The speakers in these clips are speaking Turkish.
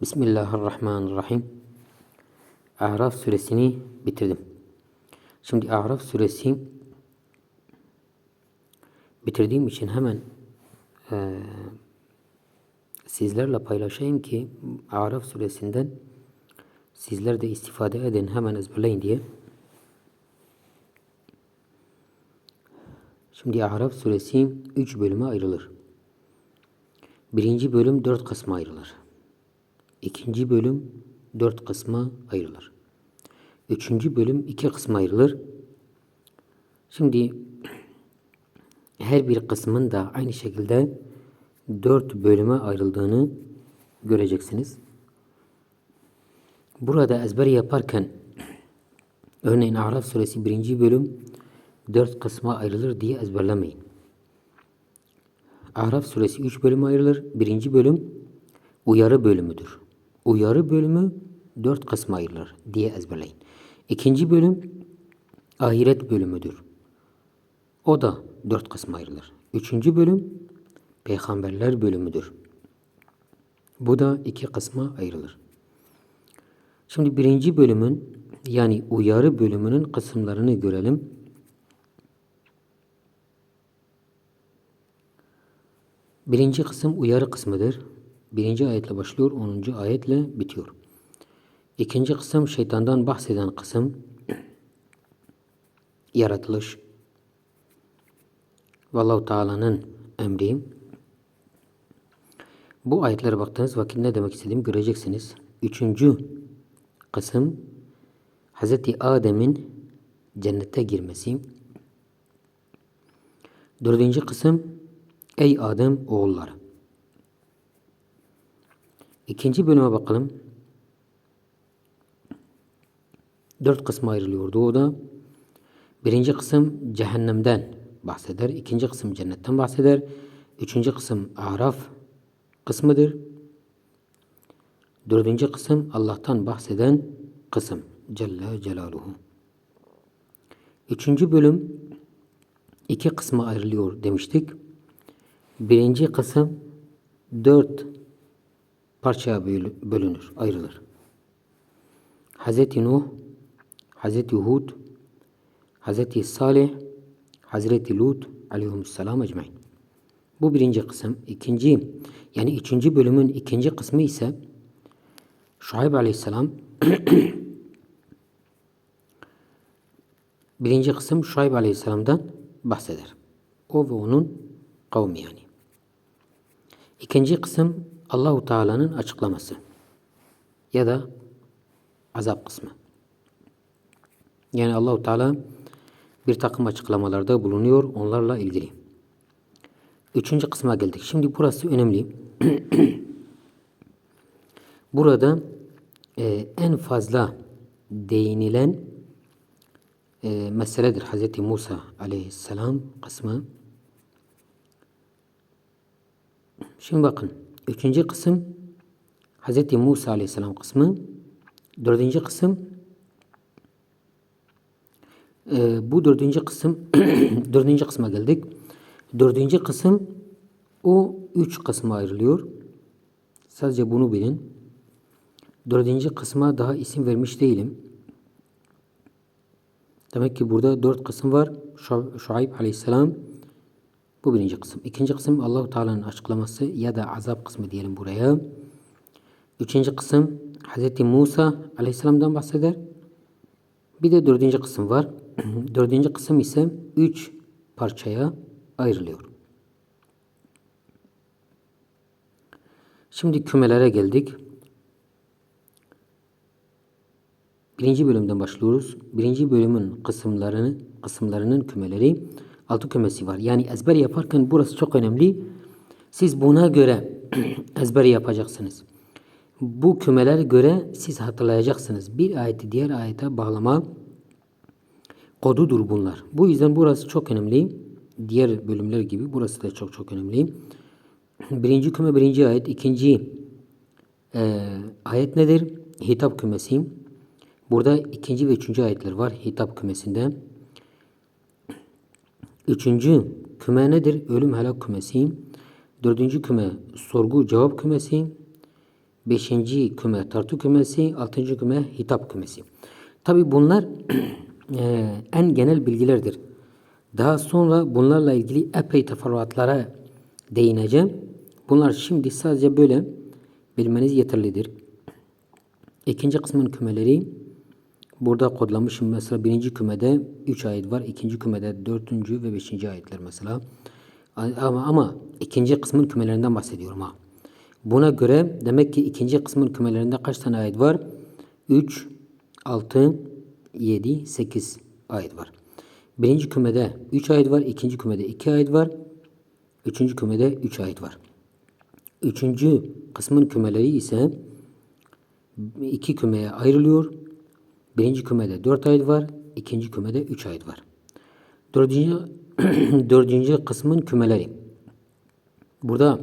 Bismillahirrahmanirrahim. Araf suresini bitirdim. Şimdi Araf suresi bitirdiğim için hemen e, sizlerle paylaşayım ki Araf suresinden sizler de istifade edin hemen ezberleyin diye. Şimdi Araf suresi 3 bölüme ayrılır. Birinci bölüm dört kısma ayrılır. İkinci bölüm dört kısma ayrılır. Üçüncü bölüm iki kısma ayrılır. Şimdi her bir kısmın da aynı şekilde dört bölüme ayrıldığını göreceksiniz. Burada ezber yaparken örneğin Araf suresi birinci bölüm dört kısma ayrılır diye ezberlemeyin. Araf suresi üç bölüme ayrılır. Birinci bölüm uyarı bölümüdür. Uyarı bölümü dört kısma ayrılır diye ezberleyin. İkinci bölüm ahiret bölümüdür. O da dört kısma ayrılır. Üçüncü bölüm peygamberler bölümüdür. Bu da iki kısma ayrılır. Şimdi birinci bölümün yani uyarı bölümünün kısımlarını görelim. Birinci kısım uyarı kısmıdır. Birinci ayetle başlıyor, onuncu ayetle bitiyor. İkinci kısım şeytandan bahseden kısım yaratılış. Vallahu Teala'nın emri. Bu ayetlere baktığınız vakit ne demek istediğimi göreceksiniz. Üçüncü kısım Hz. Adem'in cennete girmesi. Dördüncü kısım Ey Adem oğulları. İkinci bölüme bakalım. Dört kısma ayrılıyordu o da. Birinci kısım cehennemden bahseder. İkinci kısım cennetten bahseder. Üçüncü kısım Araf kısmıdır. Dördüncü kısım Allah'tan bahseden kısım. Celle Celaluhu. Üçüncü bölüm iki kısma ayrılıyor demiştik. Birinci kısım dört parçaya bölünür, ayrılır. Hazreti Nuh, Hazreti Hud, Hazreti Salih, Hazreti Lut aleyhisselam ecmain. Bu birinci kısım. İkinci, yani üçüncü bölümün ikinci kısmı ise Şuayb aleyhisselam birinci kısım Şuayb aleyhisselamdan bahseder. O ve onun kavmi yani. İkinci kısım Allahu Teala'nın açıklaması ya da azap kısmı. Yani Allahu Teala bir takım açıklamalarda bulunuyor onlarla ilgili. Üçüncü kısma geldik. Şimdi burası önemli. Burada e, en fazla değinilen e, meseledir Hz. Musa aleyhisselam kısmı. Şimdi bakın. Üçüncü kısım Hz. Musa aleyhisselam kısmı. Dördüncü kısım e, bu dördüncü kısım dördüncü kısma geldik. Dördüncü kısım o üç kısma ayrılıyor. Sadece bunu bilin. Dördüncü kısma daha isim vermiş değilim. Demek ki burada dört kısım var. Şuayb aleyhisselam bu birinci kısım. İkinci kısım Allahu Teala'nın açıklaması ya da azap kısmı diyelim buraya. Üçüncü kısım Hz. Musa aleyhisselamdan bahseder. Bir de dördüncü kısım var. dördüncü kısım ise üç parçaya ayrılıyor. Şimdi kümelere geldik. Birinci bölümden başlıyoruz. Birinci bölümün kısımlarını, kısımlarının kümeleri altı kümesi var. Yani ezber yaparken burası çok önemli. Siz buna göre ezber yapacaksınız. Bu kümeler göre siz hatırlayacaksınız. Bir ayeti diğer ayete bağlama kodudur bunlar. Bu yüzden burası çok önemli. Diğer bölümler gibi burası da çok çok önemli. Birinci küme birinci ayet. ikinci e, ayet nedir? Hitap kümesi. Burada ikinci ve üçüncü ayetler var hitap kümesinde. Üçüncü küme nedir? Ölüm helak kümesi. Dördüncü küme sorgu cevap kümesi. Beşinci küme tartı kümesi. Altıncı küme hitap kümesi. Tabi bunlar eee, en genel bilgilerdir. Daha sonra bunlarla ilgili epey teferruatlara değineceğim. Bunlar şimdi sadece böyle bilmeniz yeterlidir. İkinci kısmın kümeleri burada kodlamışım. Mesela birinci kümede 3 ayet var. ikinci kümede dördüncü ve beşinci ayetler mesela. Ama, ama ikinci kısmın kümelerinden bahsediyorum ha. Buna göre demek ki ikinci kısmın kümelerinde kaç tane ayet var? 3, 6, 7, 8 ayet var. Birinci kümede 3 ayet var. ikinci kümede 2 ayet var. Üçüncü kümede 3 ayet var. Üçüncü kısmın kümeleri ise iki kümeye ayrılıyor. Birinci kümede 4 ayet var. ikinci kümede 3 ayet var. Dördüncü, dördüncü kısmın kümeleri. Burada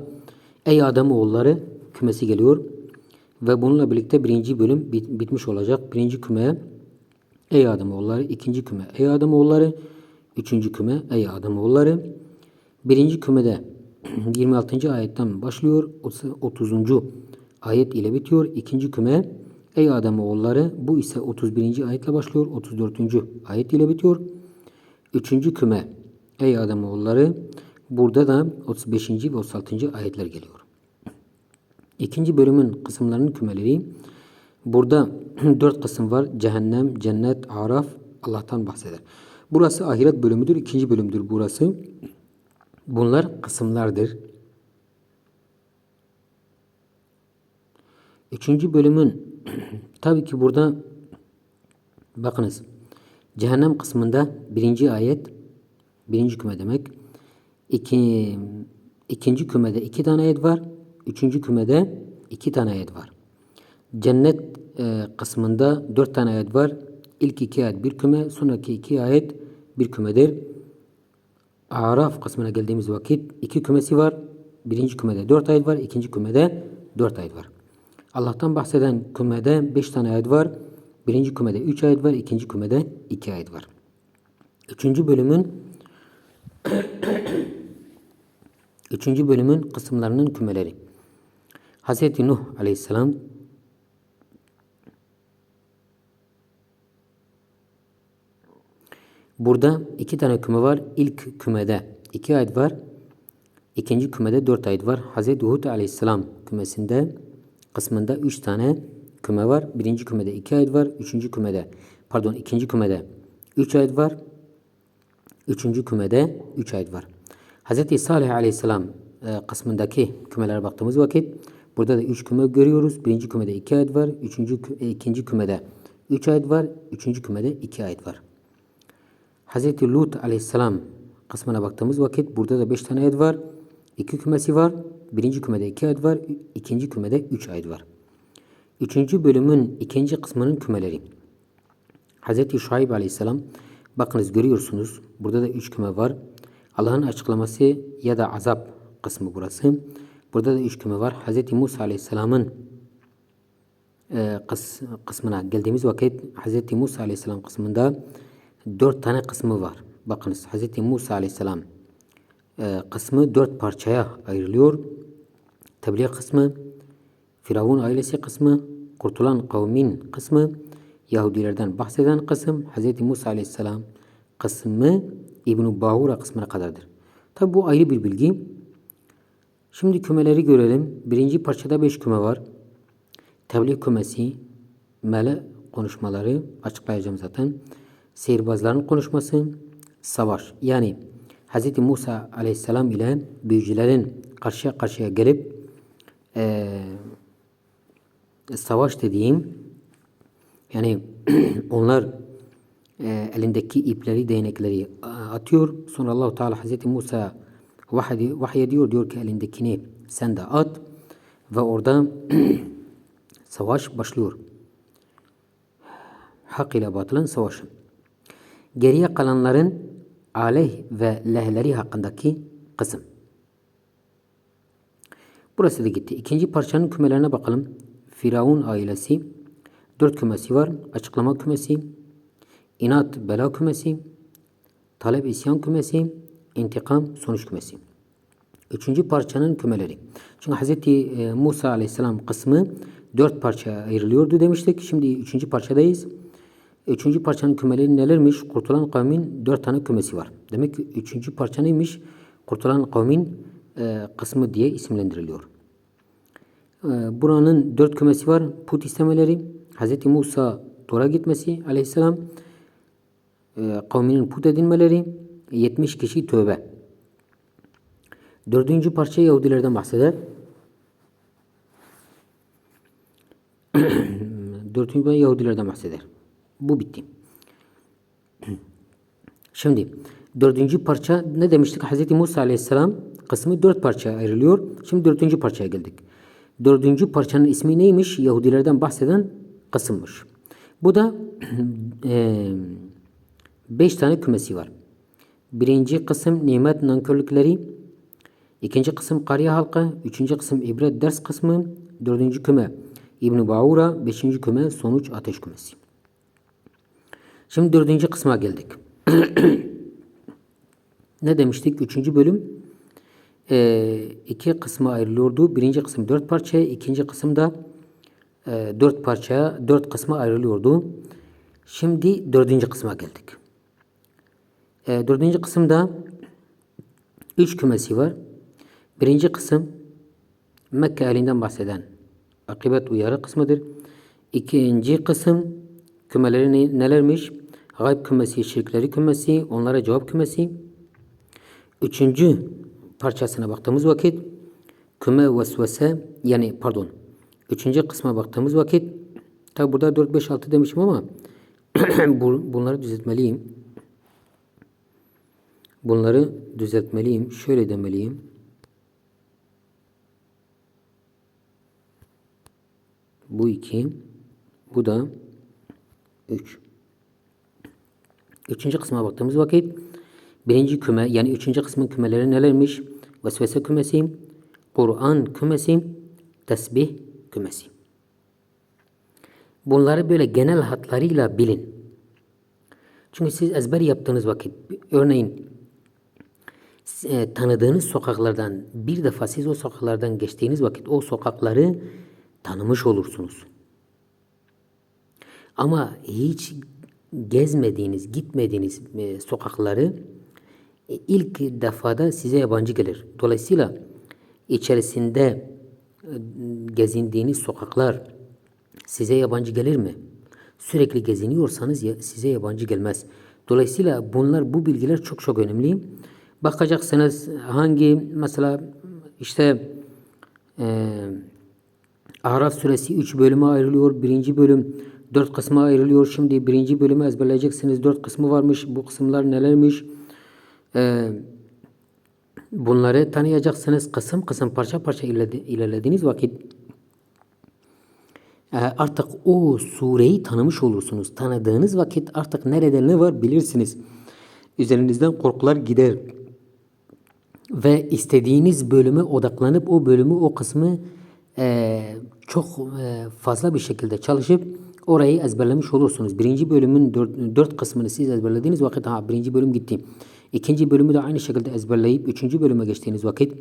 Ey Adem oğulları kümesi geliyor. Ve bununla birlikte birinci bölüm bit- bitmiş olacak. Birinci küme Ey Adem oğulları. ikinci küme Ey Adem oğulları. Üçüncü küme Ey Adem oğulları. Birinci kümede 26. ayetten başlıyor. 30. ayet ile bitiyor. İkinci küme Ey Adem oğulları. Bu ise 31. ayetle başlıyor. 34. ayet ile bitiyor. Üçüncü küme Ey Adem oğulları. Burada da 35. ve 36. ayetler geliyor. İkinci bölümün kısımlarının kümeleri. Burada dört kısım var. Cehennem, cennet, araf, Allah'tan bahseder. Burası ahiret bölümüdür. ikinci bölümdür burası. Bunlar kısımlardır. Üçüncü bölümün tabii ki burada bakınız cehennem kısmında birinci ayet birinci küme demek. İki, ikinci kümede iki tane ayet var. Üçüncü kümede iki tane ayet var. Cennet e, kısmında dört tane ayet var. İlk iki ayet bir küme, sonraki iki ayet bir kümedir. Araf kısmına geldiğimiz vakit iki kümesi var. Birinci kümede dört ayet var. ikinci kümede dört ayet var. Allah'tan bahseden kümede beş tane ayet var. Birinci kümede üç ayet var. ikinci kümede iki ayet var. Üçüncü bölümün Üçüncü bölümün kısımlarının kümeleri. Hz. Nuh aleyhisselam Burada iki tane küme var. İlk kümede iki ayet var. İkinci kümede dört ayet var. Hz. Hud aleyhisselam kümesinde kısmında üç tane küme var. Birinci kümede iki ayet var. Üçüncü kümede pardon ikinci kümede üç ayet var. Üçüncü kümede üç ayet var. Hz. Salih aleyhisselam e, kısmındaki kümelere baktığımız vakit burada da üç küme görüyoruz. Birinci kümede iki ayet var. Üçüncü, e, ikinci kümede üç ayet var. Üçüncü kümede iki ayet var. Hz. Lut aleyhisselam kısmına baktığımız vakit burada da beş tane ayet var. İki kümesi var. Birinci kümede iki ayet var. ikinci kümede üç ayet var. Üçüncü bölümün ikinci kısmının kümeleri. Hz. Şuayb aleyhisselam bakınız görüyorsunuz. Burada da üç küme var. Allah'ın açıklaması ya da azap kısmı burası. Burada da üç küme var. Hz. Musa aleyhisselamın e, kıs, kısmına geldiğimiz vakit Hz. Musa aleyhisselam kısmında dört tane kısmı var. Bakınız Hz. Musa aleyhisselam kısmı dört parçaya ayrılıyor. Tebliğ kısmı, Firavun ailesi kısmı, kurtulan kavmin kısmı, Yahudilerden bahseden kısım, Hz. Musa aleyhisselam kısmı İbn-i Bahura kısmına kadardır. Tabi bu ayrı bir bilgi. Şimdi kümeleri görelim. Birinci parçada beş küme var. Tebliğ kümesi, mele konuşmaları açıklayacağım zaten. Sihirbazların konuşması, savaş. Yani Hz. Musa aleyhisselam ile büyücülerin karşıya karşıya gelip eee, savaş dediğim yani onlar e, elindeki ipleri, değnekleri a- atıyor. Sonra Allahu Teala Hazreti Musa vahiy, vahiy ediyor. Diyor ki elindekini sen de at. Ve orada savaş başlıyor. Hak ile batılın savaşı. Geriye kalanların aleyh ve lehleri hakkındaki kısım. Burası da gitti. İkinci parçanın kümelerine bakalım. Firavun ailesi. Dört kümesi var. Açıklama kümesi. inat bela kümesi. Talep isyan kümesi. intikam sonuç kümesi. Üçüncü parçanın kümeleri. Çünkü Hz. Musa aleyhisselam kısmı dört parçaya ayrılıyordu demiştik. Şimdi üçüncü parçadayız. Üçüncü parçanın kümeleri nelermiş? Kurtulan kavmin dört tane kümesi var. Demek ki üçüncü parça neymiş? Kurtulan kavmin e, kısmı diye isimlendiriliyor. E, buranın dört kümesi var. Put istemeleri, Hz. Musa Tora gitmesi aleyhisselam, e, kavminin put edilmeleri, 70 kişi tövbe. Dördüncü parça Yahudilerden bahseder. Dördüncü parça Yahudilerden bahseder. Bu bitti. Şimdi dördüncü parça ne demiştik? Hz. Musa aleyhisselam kısmı dört parçaya ayrılıyor. Şimdi dördüncü parçaya geldik. Dördüncü parçanın ismi neymiş? Yahudilerden bahseden kısımmış. Bu da eee, beş tane kümesi var. Birinci kısım nimet nankörlükleri, ikinci kısım kariye halkı, üçüncü kısım ibret ders kısmı, dördüncü küme İbn Baura, beşinci küme sonuç ateş kümesi. Şimdi dördüncü kısma geldik. ne demiştik? Üçüncü bölüm e, iki kısma ayrılıyordu. Birinci kısım dört parçaya, ikinci kısım da e, dört parçaya, dört kısma ayrılıyordu. Şimdi dördüncü kısma geldik. E, dördüncü kısımda üç kümesi var. Birinci kısım Mekke elinden bahseden akıbet uyarı kısmıdır. İkinci kısım kümeleri ne- nelermiş? Gayb kümesi, şirkleri kümesi, onlara cevap kümesi. Üçüncü parçasına baktığımız vakit küme vesvese yani pardon üçüncü kısma baktığımız vakit tabi burada 4 5 6 demişim ama bu- bunları düzeltmeliyim. Bunları düzeltmeliyim. Şöyle demeliyim. Bu iki. Bu da üç. Üçüncü kısma baktığımız vakit birinci küme yani üçüncü kısmın kümeleri nelermiş? Vesvese kümesi, Kur'an kümesi, tesbih kümesi. Bunları böyle genel hatlarıyla bilin. Çünkü siz ezber yaptığınız vakit örneğin e, tanıdığınız sokaklardan bir defa siz o sokaklardan geçtiğiniz vakit o sokakları tanımış olursunuz. Ama hiç gezmediğiniz, gitmediğiniz e, sokakları e, ilk defada size yabancı gelir. Dolayısıyla içerisinde e, gezindiğiniz sokaklar size yabancı gelir mi? Sürekli geziniyorsanız ya- size yabancı gelmez. Dolayısıyla bunlar bu bilgiler çok çok önemli. Bakacaksınız hangi mesela işte eee Araf suresi 3 bölüme ayrılıyor. Birinci bölüm 4 kısma ayrılıyor. Şimdi birinci bölümü ezberleyeceksiniz. 4 kısmı varmış. Bu kısımlar nelermiş? Ee, bunları tanıyacaksınız. Kısım kısım parça parça ilerledi- ilerlediğiniz vakit e, artık o sureyi tanımış olursunuz. Tanıdığınız vakit artık nerede ne var bilirsiniz. Üzerinizden korkular gider ve istediğiniz bölüme odaklanıp o bölümü o kısmı e, çok e, fazla bir şekilde çalışıp orayı ezberlemiş olursunuz. Birinci bölümün dört, dört kısmını siz ezberlediğiniz vakit ha birinci bölüm gitti. İkinci bölümü de aynı şekilde ezberleyip üçüncü bölüme geçtiğiniz vakit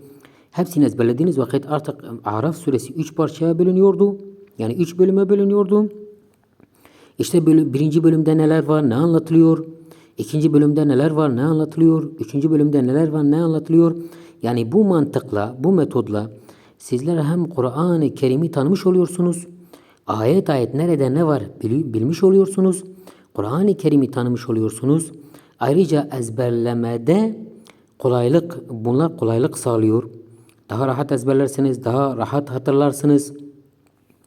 hepsini ezberlediğiniz vakit artık Araf suresi üç parçaya bölünüyordu. Yani üç bölüme bölünüyordu. İşte bölüm, birinci bölümde neler var, ne anlatılıyor? İkinci bölümde neler var, ne anlatılıyor? Üçüncü bölümde neler var, ne anlatılıyor? Yani bu mantıkla, bu metodla sizler hem Kur'an-ı Kerim'i tanımış oluyorsunuz, ayet ayet nerede ne var bil- bilmiş oluyorsunuz, Kur'an-ı Kerim'i tanımış oluyorsunuz. Ayrıca ezberlemede kolaylık, bunlar kolaylık sağlıyor. Daha rahat ezberlersiniz, daha rahat hatırlarsınız.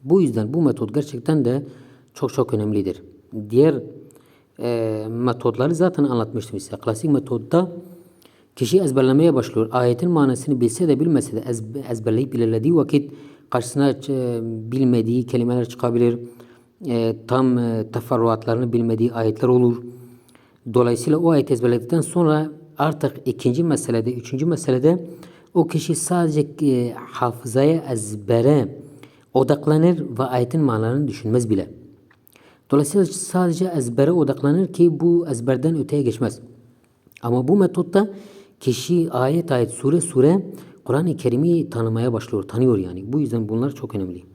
Bu yüzden bu metot gerçekten de çok çok önemlidir. Diğer e, metodları zaten anlatmıştım size. Klasik metodda kişi ezberlemeye başlıyor. Ayetin manasını bilse de bilmese de ezbe- ezberleyip ilerlediği vakit karşısına bilmediği kelimeler çıkabilir. E, tam e, teferruatlarını bilmediği ayetler olur. Dolayısıyla o ayet ezberledikten sonra artık ikinci meselede, üçüncü meselede o kişi sadece e, hafızaya, ezbere odaklanır ve ayetin manalarını düşünmez bile. Dolayısıyla sadece ezbere odaklanır ki bu ezberden öteye geçmez. Ama bu metotta kişi ayet ayet, sure sure Kur'an-ı Kerim'i tanımaya başlıyor, tanıyor yani. Bu yüzden bunlar çok önemli.